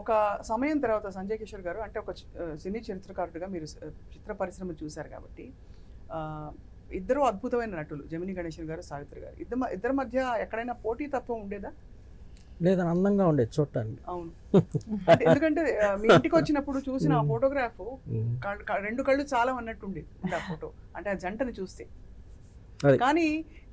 ఒక సమయం తర్వాత సంజయ్ కిషోర్ గారు అంటే ఒక సినీ చరిత్రకారుడిగా మీరు చిత్ర పరిశ్రమ చూశారు కాబట్టి ఇద్దరు అద్భుతమైన నటులు జమిని గణేశన్ గారు సావిత్రి గారు. ఇద్దరు ఇద్దరి మధ్య ఎక్కడైనా పోటీ తత్వం ఉండేదా? లేదని అందంగా ఉండేది చూడటానికి. అవును. ఎందుకంటే మీ ఇంటికి వచ్చినప్పుడు చూసిన ఆ ఫోటోగ్రాఫ్ రెండు కళ్ళు చాలా అన్నట్టు ఉండేది ఆ ఫోటో. అంటే ఆ జంటని చూస్తే. కానీ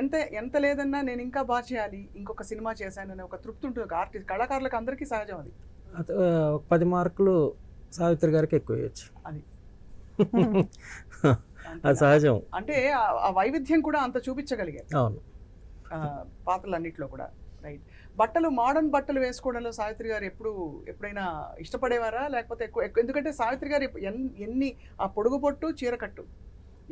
ఎంత ఎంత లేదన్నా నేను ఇంకా బాగా చేయాలి ఇంకొక సినిమా చేశానని ఒక తృప్తి ఉంటుంది. ఒక ఆర్టిస్ట్ కళాకారులకు అందరికీ సహజం అది. పది మార్కులు సావిత్రి గారికి ఎక్కువ ఇవ్వచ్చు అది. అది సహజం. అంటే ఆ- వైవిధ్యం కూడా అంత చూపించగలిగారు. అవును. పాత్రలన్నిట్లో కూడా రైట్. బట్టలు మోడర్న్ బట్టలు వేసుకోవడంలో సావిత్రి గారు ఎప్పుడు ఎప్పుడైనా ఇష్టపడేవారా? లేకపోతే ఎక్కువ ఎందుకంటే సావిత్రి గారు ఎన్ని ఆ పొడుగు పొట్టు చీరకట్టు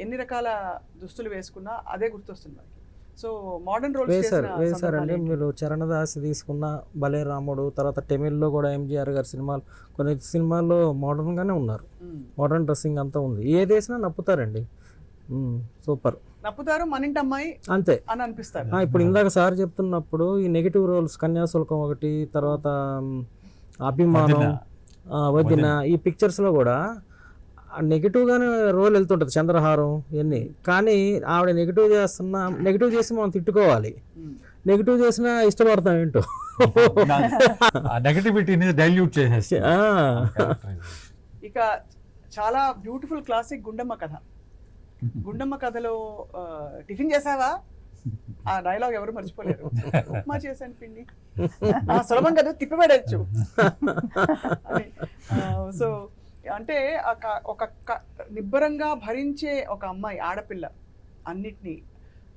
ఎన్ని రకాల దుస్తులు వేసుకున్నా అదే గుర్తొస్తుంది మనకి. సో మోడర్న్ రోల్స్ వేశారు వేశారండి. మీరు చరణదాసి తీసుకున్న బలే రాముడు తర్వాత టెమిల్లో కూడా ఎంజిఆర్ గారి సినిమాలు కొన్ని సినిమాల్లో మోడర్న్గానే ఉన్నారు. మోడర్న్ డ్రెస్సింగ్ అంతా ఉంది. ఏది వేసినా నప్పుతారండి. సూపర్. నప్పుతారు మన ఇంటి అమ్మాయి అంతే. అని అనిపిస్తారు. ఆ, ఇప్పుడు ఇందాక సార్ చెప్తున్నప్పుడు ఈ నెగిటివ్ రోల్స్ కన్యాశుల్కం ఒకటి తర్వాత అభిమానం వదిన. ఈ పిక్చర్స్లో కూడా నెగిటివ్గానే రోల్ వెళ్తుంటుంది చంద్రహారం ఇవన్నీ. కానీ ఆవిడ నెగిటివ్ చేస్తున్నా నెగిటివ్ చేసి మనం తిట్టుకోవాలి. నెగిటివ్ చేసినా ఇష్టపడతాం ఏంటో. ఆ నెగటివిటీని డైల్యూట్ చేసేసి ఆ, ఇక చాలా బ్యూటిఫుల్ క్లాసిక్ గుండమ్మ కథ. గుండమ్మ కథలో టిఫిన్ చేసావా? ఆ డైలాగ్ ఎవరు మర్చిపోలేరు. ఉప్మా చేశాను పిండి ఆ, సులభం కదా తిప్పిపడచ్చు సో అంటే ఒక- నిబ్బరంగా భరించే ఒక అమ్మాయి ఆడపిల్ల అన్నిటినీ.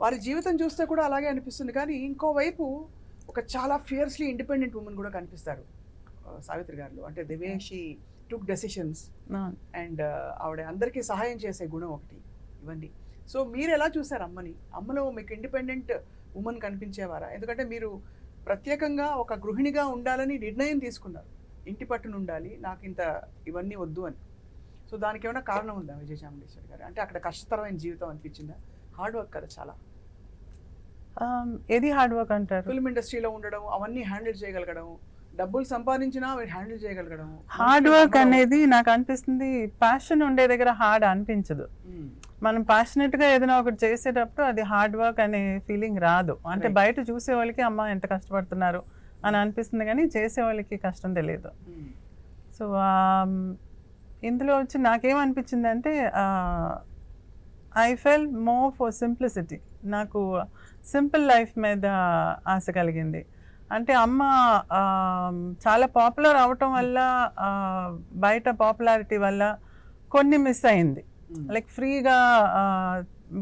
వారి జీవితం చూస్తే కూడా అలాగే అనిపిస్తుంది. కానీ ఇంకోవైపు ఒక చాలా ఫియర్స్లీ ఇండిపెండెంట్ ఉమెన్ కూడా కనిపిస్తారు. సావిత్రి గారు. అంటే the way she took decisions and ఆవిడ అందరికీ సహాయం చేసే గుణం ఒకటి ఇవన్నీ. సో మీరు ఎలా చూసారు అమ్మని? అమ్మలో మీకు ఇండిపెండెంట్ ఉమెన్ కనిపించేవారా? ఎందుకంటే మీరు ప్రత్యేకంగా ఒక గృహిణిగా ఉండాలని నిర్ణయం తీసుకున్నారు. ఇంటి పట్టున ఉండాలి నాకు ఇంత ఇవన్నీ వద్దు అని. సో దానికి ఏమైనా కారణం ఉందా విజయ చాముండేశ్వరి గారు? అంటే అక్కడ కష్టతరమైన జీవితం అనిపించిందా? హార్డ్ వర్క్ కదా చాలా. ఏది హార్డ్ వర్క్ అంటారు? ఫిల్మ్ ఇండస్ట్రీలో ఉండడం అవన్నీ హ్యాండిల్ చేయగలగడం డబ్బులు సంపాదించినా హ్యాండిల్ చేయగలగడం. హార్డ్ వర్క్ అనేది నాకు అనిపిస్తుంది ప్యాషన్ ఉండే దగ్గర హార్డ్ అనిపించదు. మనం passionate గా ఏదైనా ఒకటి చేసేటప్పుడు అది హార్డ్ వర్క్ అనే ఫీలింగ్ రాదు. అంటే. బయట చూసే వాళ్ళకి అమ్మ ఎంత కష్టపడుతున్నారు అని అనిపిస్తుంది కానీ చేసే వాళ్ళకి కష్టం తెలియదు. సో ఇందులో వచ్చి నాకేమనిపించింది అంటే I fell more for simplicity నాకు సింపుల్ లైఫ్ మీద ఆశ కలిగింది. అంటే అమ్మ చాలా పాపులర్ అవటం వల్ల బయట పాపులారిటీ వల్ల కొన్ని మిస్ అయింది. లైక్ ఫ్రీగా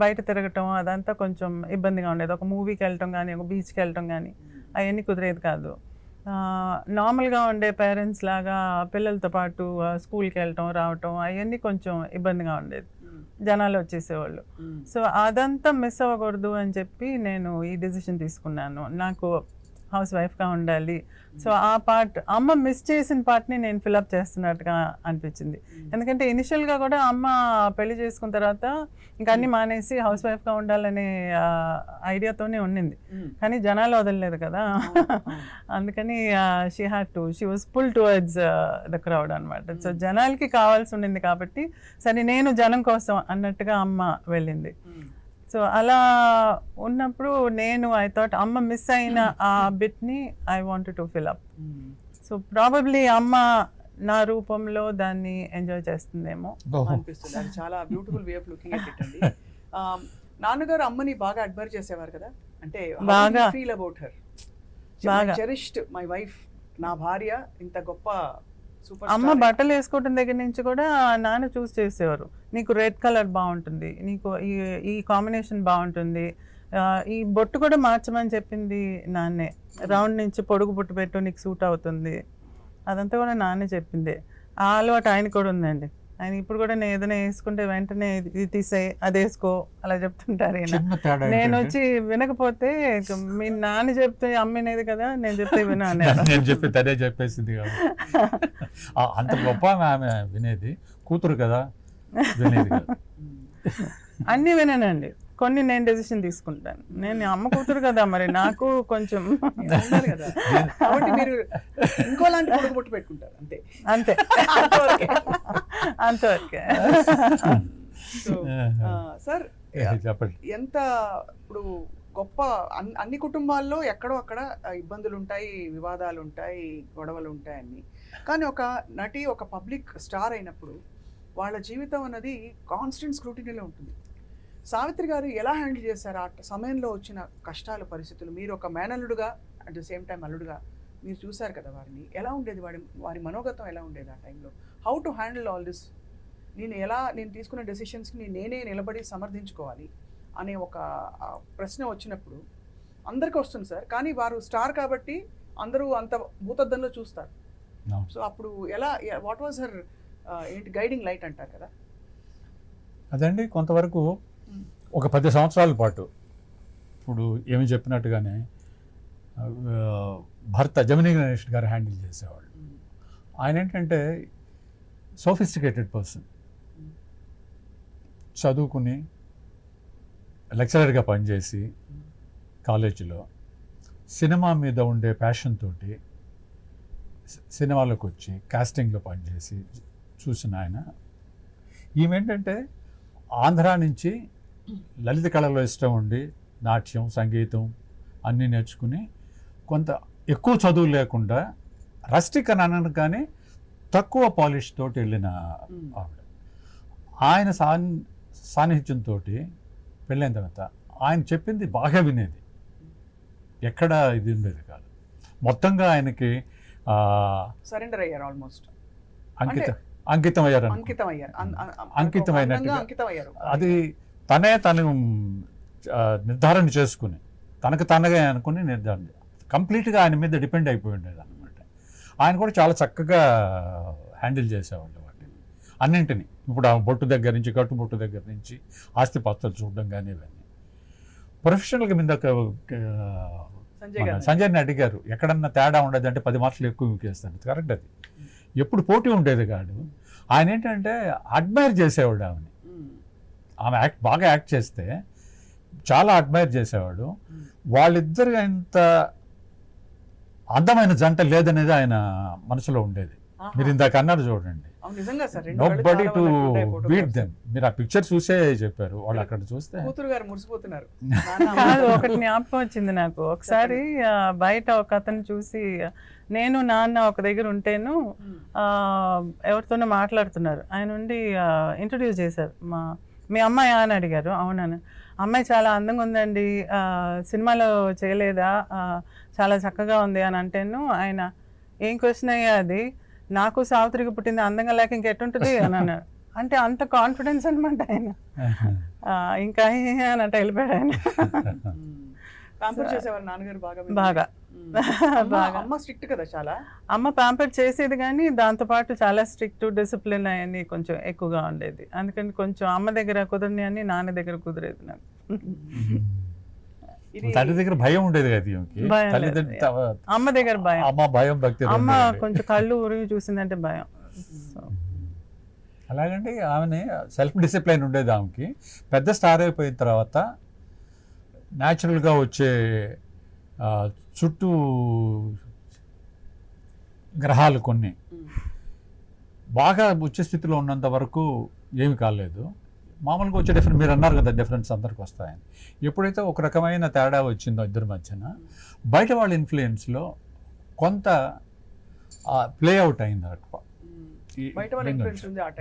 బయట తిరగటం అదంతా కొంచెం ఇబ్బందిగా ఉండేది. ఒక మూవీకి వెళ్ళటం కానీ ఒక బీచ్కి వెళ్ళటం కానీ అవన్నీ కుదిరేది కాదు నార్మల్గా ఉండే పేరెంట్స్ లాగా పిల్లలతో పాటు స్కూల్కి వెళ్ళటం రావటం అవన్నీ కొంచెం ఇబ్బందిగా ఉండేది మ్మ్. జనాలు వచ్చేసేవాళ్ళు మ్మ్. సో అదంతా మిస్ అవ్వకూడదు అని చెప్పి నేను ఈ డెసిషన్ తీసుకున్నాను నాకు హౌస్ వైఫ్గా ఉండాలి. సో ఆ పార్ట్ అమ్మ మిస్ చేసిన పార్ట్ని నేను ఫిలప్ చేస్తున్నట్టుగా అనిపించింది. ఎందుకంటే ఇనిషియల్గా కూడా అమ్మ పెళ్ళి చేసుకున్న తర్వాత ఇంకా అన్ని మానేసి హౌస్ వైఫ్గా ఉండాలనే ఐడియాతోనే ఉండింది మ్మ్. కానీ జనాలు వదలలేదు కదా. అందుకని she had to she was pull towards the crowd అనమాట సో జనాలకి కావాల్సి ఉండింది కాబట్టి సరే నేను జనం కోసం అన్నట్టుగా అమ్మ వెళ్ళింది. సో అలా ఉన్నప్పుడు నేను ఐ థాట్ అమ్మ మిస్ అయిన ఆ బిట్ని I want to fill up hmm. So probably అమ్మ నా రూపంలో దాన్ని ఎంజాయ్ చేస్తుందేమో అనిపిస్తుంది. అది చాలా beautiful way of looking at it అండి. నాన్నగారు అమ్మని బాగా అడ్మైర్ చేసేవారు కదా? అంటే బాగా. ఫీల్ అబౌట్ హర్ బాగా. చెరిష్డ్ మై వైఫ్ నా భార్య ఇంత గొప్ప అమ్మ బట్టలు వేసుకోవటం దగ్గర నుంచి కూడా నాన్న చూస్ చేసేవారు. నీకు రెడ్ కలర్ బాగుంటుంది నీకు ఈ ఈ కాంబినేషన్ బాగుంటుంది ఈ బొట్టు కూడా మార్చమని చెప్పింది నాన్నే. రౌండ్ నుంచి పొడుగు బొట్టు పెట్టు నీకు సూట్ అవుతుంది. అదంతా కూడా నాన్నే చెప్పింది. ఆ అలవాటు ఆయన కూడా ఉందండి. ఆయన ఇప్పుడు కూడా నేను ఏదైనా వేసుకుంటే వెంటనే ఇది- తీసేయి అది వేసుకో అలా చెప్తుంటారు నేను వచ్చి వినకపోతే మీ నాన్న చెప్తే అమ్మినేది కదా నేను చెప్తే విను అనేది నేను చెప్పి తనే చెప్పేసింది అంత గొప్ప ఆమె వినేది. కూతురు కదా వినేది కదా. అన్నీ వినానండి. కొన్ని నేను డెసిషన్ తీసుకుంటాను. నేను అమ్మ కూతురు కదా మరి నాకు కొంచెం కాబట్టి మీరు ఇంకోలాంటి కొడుకు పుట్టి పెట్టుకుంటారు అంతే. అంతే. అంతవరకే. సార్ ఎంత ఇప్పుడు గొప్ప అన్- అన్ని కుటుంబాల్లో ఎక్కడో అక్కడ ఇబ్బందులు ఉంటాయి వివాదాలు ఉంటాయి గొడవలు ఉంటాయి అన్ని కానీ ఒక నటి ఒక పబ్లిక్ స్టార్ అయినప్పుడు వాళ్ళ జీవితం అన్నది కాన్స్టెంట్ స్క్రూటినీలో ఉంటుంది. సావిత్రి గారు ఎలా హ్యాండిల్ చేశారు? ఆ సమయంలో వచ్చిన కష్టాలు పరిస్థితులు మీరు ఒక మేనల్లుడుగా అట్ ద సేమ్ టైం అల్లుడుగా మీరు చూశారు కదా వారిని? ఎలా ఉండేది వాడి వారి మనోగతం ఎలా ఉండేది ఆ టైంలో? How to handle all this నేను ఎలా నేను తీసుకున్న డెసిషన్స్ని నేనే నిలబడి సమర్థించుకోవాలి అనే ఒక ప్రశ్న వచ్చినప్పుడు అందరికీ వస్తుంది సార్. కానీ వారు స్టార్ కాబట్టి అందరూ అంత భూతద్దంలో చూస్తారు. సో అప్పుడు ఎలా వాట్ వాజ్ హర్ ఏంటి గైడింగ్ లైట్ అంటారు కదా? అదండి కొంతవరకు. ఒక పది సంవత్సరాల పాటు. ఇప్పుడు ఏమి చెప్పినట్టుగానే భర్త జమినీ గణేష్ గారు హ్యాండిల్ చేసేవాళ్ళు. ఆయన ఏంటంటే సోఫిస్టికేటెడ్ పర్సన్. చదువుకుని లెక్చరర్గా పనిచేసి కాలేజీలో సినిమా మీద ఉండే ప్యాషన్ తోటి సినిమాలోకి వచ్చి కాస్టింగ్లో పనిచేసి చూసిన ఆయన. ఈమెంటంటే ఆంధ్ర నుంచి లలిత కళలో ఇష్టం ఉండి నాట్యం సంగీతం అన్నీ నేర్చుకుని కొంత ఎక్కువ చదువు లేకుండా రస్టిక్ అని కానీ తక్కువ పాలిష్ తోటి వెళ్ళిన. ఆవిడ. ఆయన సాన్ సాన్నిహిత్యంతో పెళ్ళైన తర్వాత ఆయన చెప్పింది బాగా వినేది. ఎక్కడ ఇది ఉండేది కాదు. మొత్తంగా ఆయనకి సరెండర్ అయ్యారు ఆల్మోస్ట్. అంకిత అంకితం అయ్యారు అంకితం అయ్యారు అంకితం అయ్యారు అది తనే తను నిర్ధారణ చేసుకుని తనకు తనగా అనుకుని నిర్ధారణ కంప్లీట్గా ఆయన మీద డిపెండ్ అయిపోయి ఉండేది అనమాట ఆయన కూడా చాలా చక్కగా హ్యాండిల్ చేసేవాళ్ళు వాటిని. అన్నింటినీ. ఇప్పుడు ఆ బొట్టు దగ్గర నుంచి కట్టు బొట్టు దగ్గర నుంచి ఆస్తిపాస్తులు చూడడం కానీ ఇవన్నీ. ప్రొఫెషనల్గా మీద సంజయ్ గారు సంజయ్ని అడిగారు ఎక్కడన్నా తేడా ఉండదు అంటే పది మార్కులు ఎక్కువ యూకేస్తాను కరెక్ట్ అది. ఎప్పుడు పోటీ ఉండేది కాదు. ఆయన ఏంటంటే అడ్మైర్ చేసేవాడు ఆమెని. ఆమె యాక్ట్ బాగా యాక్ట్ చేస్తే చాలా అడ్మైర్ చేసేవాడు. వాళ్ళిద్దరు ఇంత అందమైన జంట లేదనేది ఆయన మనసులో ఉండేది. మీరు ఇందాక అన్నారు చూడండి. Body to beat. దెమ్ మీరు ఆ పిక్చర్ చూసే చెప్పారు వాళ్ళు అక్కడ చూస్తే. కూతురు గారు మురిసిపోతున్నారు. ఒకటి జ్ఞాపకం వచ్చింది నాకు. ఒకసారి బయట ఒక అతను చూసి నేను నాన్న ఒక దగ్గర ఉంటేను ఎవరితోనో మాట్లాడుతున్నారు. ఆయన ఉండి ఇంట్రడ్యూస్ చేశారు మా మీ అమ్మాయి అని అడిగారు. అవునని. అమ్మాయి చాలా అందంగా ఉందండి. సినిమాలో చేయలేదా? చాలా చక్కగా ఉంది అని అంటేను ఆయన ఏం క్వశ్చన్ అయ్యా అది? నాకు సావిత్రికి పుట్టింది అందంగా లేక ఇంకెట్టుంటుంది? అని అన్నారు. అంటే అంత కాన్ఫిడెన్స్ అనమాట ఆయన. ఇంకా ఏ అన్నట్టు వెళ్ళిపోయాడు ఆయన. చేసేవారు నాన్నగారు బాగా? బాగా. బాగా. అమ్మ స్ట్రిక్ట్ కదా చాలా? అమ్మ ప్యాంపర్ చేసేది కానీ దాంతోపాటు చాలా స్ట్రిక్ట్ డిసిప్లిన్ అవన్నీ కొంచెం ఎక్కువగా ఉండేది. అందుకని కొంచెం అమ్మ దగ్గర కుదరని అని నాన్న దగ్గర కుదిరేది నాకు. తండ్రి దగ్గర భయం ఉండేది కదా అమ్మ దగ్గర భయం. అమ్మ భయం భక్తి అమ్మ. కొంచెం కళ్ళు ఉరిగి చూసిందంటే భయం. అలాగంటే ఆమెని సెల్ఫ్ డిసిప్లైన్ ఉండేది ఆమెకి. పెద్ద స్టార్ అయిపోయిన తర్వాత న్యాచురల్గా వచ్చే చుట్టూ గ్రహాలు కొన్ని. బాగా ఉచ్చ స్థితిలో ఉన్నంత వరకు ఏమి కాలేదు మామూలుగా వచ్చే డిఫరెన్స్ మీరు అన్నారు కదా డిఫరెన్స్ అందరికి వస్తాయని ఎప్పుడైతే ఒక రకమైన తేడా వచ్చిందో ఇద్దరి మధ్యన బయట వాళ్ళ ఇన్ఫ్లుయెన్స్లో కొంత ప్లే అవుట్ అయింది అట్లా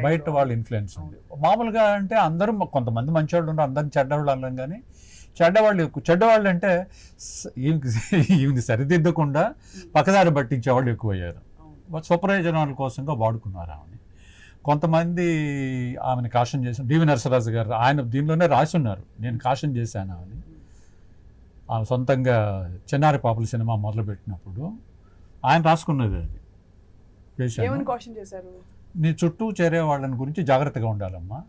బయట. వాళ్ళ ఇన్ఫ్లుయెన్స్ ఉంది మామూలుగా అంటే అందరూ కొంతమంది మంచివాళ్ళు ఉన్నారు అందరిని చెడ్డవాళ్ళు అనలేం కానీ చెడ్డవాళ్ళు ఎక్కువ చెడ్డవాళ్ళు అంటే ఈమెని సరిదిద్దకుండా పక్కదారి పట్టించే వాళ్ళు ఎక్కువయ్యారు. స్వప్రయోజనాల కోసంగా వాడుకున్నారు ఆమెని. కొంతమంది ఆమెను కాషన్ చేసిన డివి నరసరాజు గారు ఆయన దీనిలోనే రాసి ఉన్నారు నేను కాషన్ చేశాను ఆమెని. ఆమె సొంతంగా చిన్నారి పాపల సినిమా మొదలుపెట్టినప్పుడు ఆయన రాసుకున్నది అది. చేశాను. నీ చుట్టూ చేరే వాళ్ళని గురించి జాగ్రత్తగా ఉండాలమ్మా.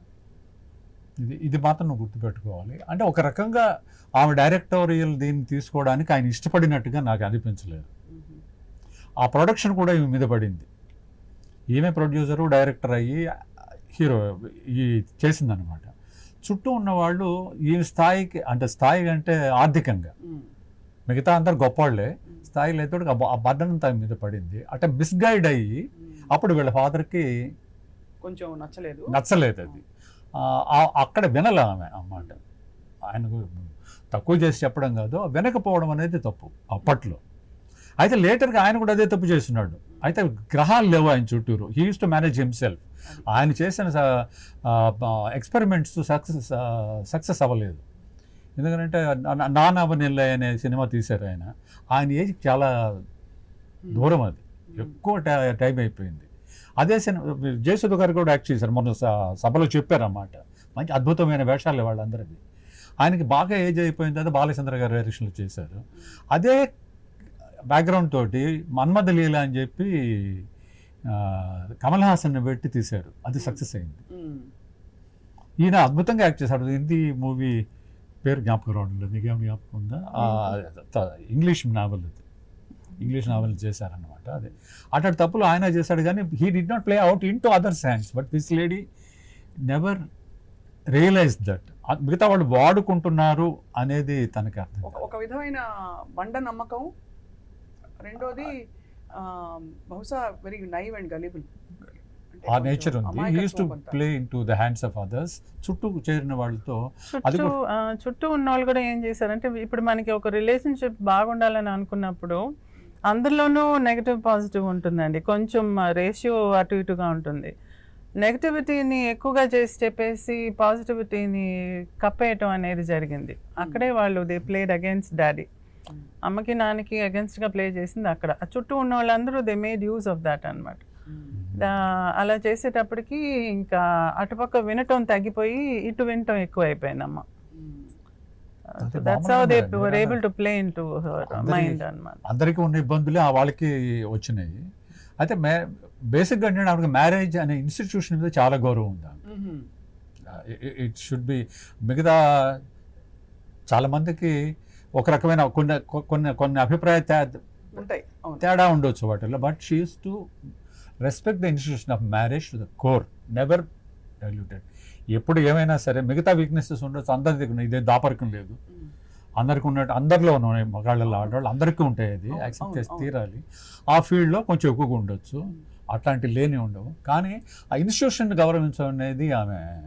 ఇది ఇది మాత్రం నువ్వు గుర్తుపెట్టుకోవాలి. అంటే ఒక రకంగా ఆమె డైరెక్టోరియల్ దీన్ని తీసుకోవడానికి ఆయన ఇష్టపడినట్టుగా నాకు అనిపించలేదు. ఆ ప్రొడక్షన్ కూడా ఈమె మీద పడింది. ఈమె ప్రొడ్యూసరు డైరెక్టర్ అయ్యి హీరో ఈ చేసిందనమాట చుట్టూ ఉన్న వాళ్ళు ఈ స్థాయికి అంటే స్థాయి అంటే ఆర్థికంగా. మిగతా అందరు గొప్పవాళ్ళే స్థాయి లేదు ఆ బర్డన్ తన మీద పడింది. అంటే మిస్గైడ్ అయ్యి. అప్పుడు వీళ్ళ ఫాదర్కి కొంచెం నచ్చలేదు. నచ్చలేదు అది. అక్కడ వినలే ఆమె అన్నమాట ఆయనకు తక్కువ చేసి చెప్పడం కాదు వినకపోవడం అనేది తప్పు అప్పట్లో. అయితే లేటర్గా ఆయన కూడా అదే తప్పు చేస్తున్నాడు. అయితే గ్రహాలు లేవు ఆయన చుట్టూరు. He uses to manage himself ఆయన చేసిన ఎక్స్పెరిమెంట్స్ సక్సెస్ సక్సెస్ అవ్వలేదు. ఎందుకంటే నా- అనే సినిమా తీశారు ఆయన. ఆయన ఏజ్ చాలా దూరం అది. ఎక్కువ టై- టైం అయిపోయింది. అదే సినిమా జయసుధ గారు కూడా యాక్ట్ చేశారు. మొన్న సభలో చెప్పారన్నమాట. మంచి అద్భుతమైన వేషాలు వాళ్ళందరిది ఆయనకి బాగా ఏజ్ అయిపోయిన తర్వాత బాలచంద్ర గారు డైరెక్షన్లో చేశారు. అదే బ్యాక్గ్రౌండ్ తోటి మన్మథ లీల అని చెప్పి కమల్ హాసన్ పెట్టి తీశారు. అది సక్సెస్ అయింది. ఈయన అద్భుతంగా యాక్ట్ చేశాడు. హిందీ మూవీ పేరు జ్ఞాపకం రావడం లేదు నీకేం జ్ఞాపకం ఉందా? ఇంగ్లీష్ నావల్ అది. ఇంగ్లీష్ నావల్ చేశారనమాట అదే. అట్లాంటి తప్పులు ఆయన చేశాడు కానీ he did not play out into other hands but this lady never realise that మిగతా వాళ్ళు వాడుకుంటున్నారు అనేది తనకి అర్థం ఒక విధమైన బండ నమ్మకం. రెండోది బహుశా వెరీ నైవ్ అండ్ గలిబుల్ ఆ నేచర్ ఉంది. Uses to play into the hands of others చుట్టూ చేరిన వాళ్ళతో చుట్టూ చుట్టూ ఉన్న వాళ్ళు కూడా ఏం చేశారంటే ఇప్పుడు మనకి ఒక రిలేషన్షిప్ బాగుండాలని అనుకున్నప్పుడు అందులోనూ నెగటివ్ పాజిటివ్ ఉంటుందండి. కొంచెం రేషియో అటు ఇటుగా ఉంటుంది. నెగటివిటీని ఎక్కువగా చేసి చెప్పేసి పాజిటివిటీని కప్పేయటం అనేది జరిగింది. అక్కడే వాళ్ళు దే ప్లేడ్ అగేన్స్ట్ డాడీ అమ్మకి నాన్నకి against గా ప్లే చేసింది అక్కడ. చుట్టూ ఉన్న వాళ్ళందరూ they made use of that అనమాట అలా చేసేటప్పటికి ఇంకా అటుపక్క వినటం తగ్గిపోయి ఇటు వినటం ఎక్కువ అయిపోయిందమ్మ that's how they were able to play into అందరి- మైండ్ అనమాట. అందరికీ ఉన్న ఇబ్బందులే ఆ వాళ్ళకి వచ్చినాయి. అయితే మే బేసిక్గా ఏంటంటే ఆవిడకి మ్యారేజ్ అనే ఇన్స్టిట్యూషన్ మీద చాలా గౌరవం ఉంది ఇట్ షుడ్ బి మిగతా చాలామందికి ఒక రకమైన కొన్ని కొన్ని కొన్ని అభిప్రాయ తేడా ఉండొచ్చు వాటిల్లో. But she's to respect the institution of marriage to the core never diluted ఎప్పుడు ఏమైనా సరే మిగతా వీక్నెసెస్ ఉండొచ్చు. అందరి దగ్గర ఇదే దాపరికం లేదు. అందరికి ఉన్నట్టు అందరిలో ఉన్నాయి మగాళ్ళలో ఆడవాళ్ళు అందరికీ ఉంటాయి అది. యాక్సెప్ట్ చేసి. తీరాలి. ఆ ఫీల్డ్లో కొంచెం ఎక్కువగా ఉండొచ్చు. అట్లాంటి లేని ఉండవు. కానీ ఆ ఇన్స్టిట్యూషన్ గౌరవించడం అనేది ఆమె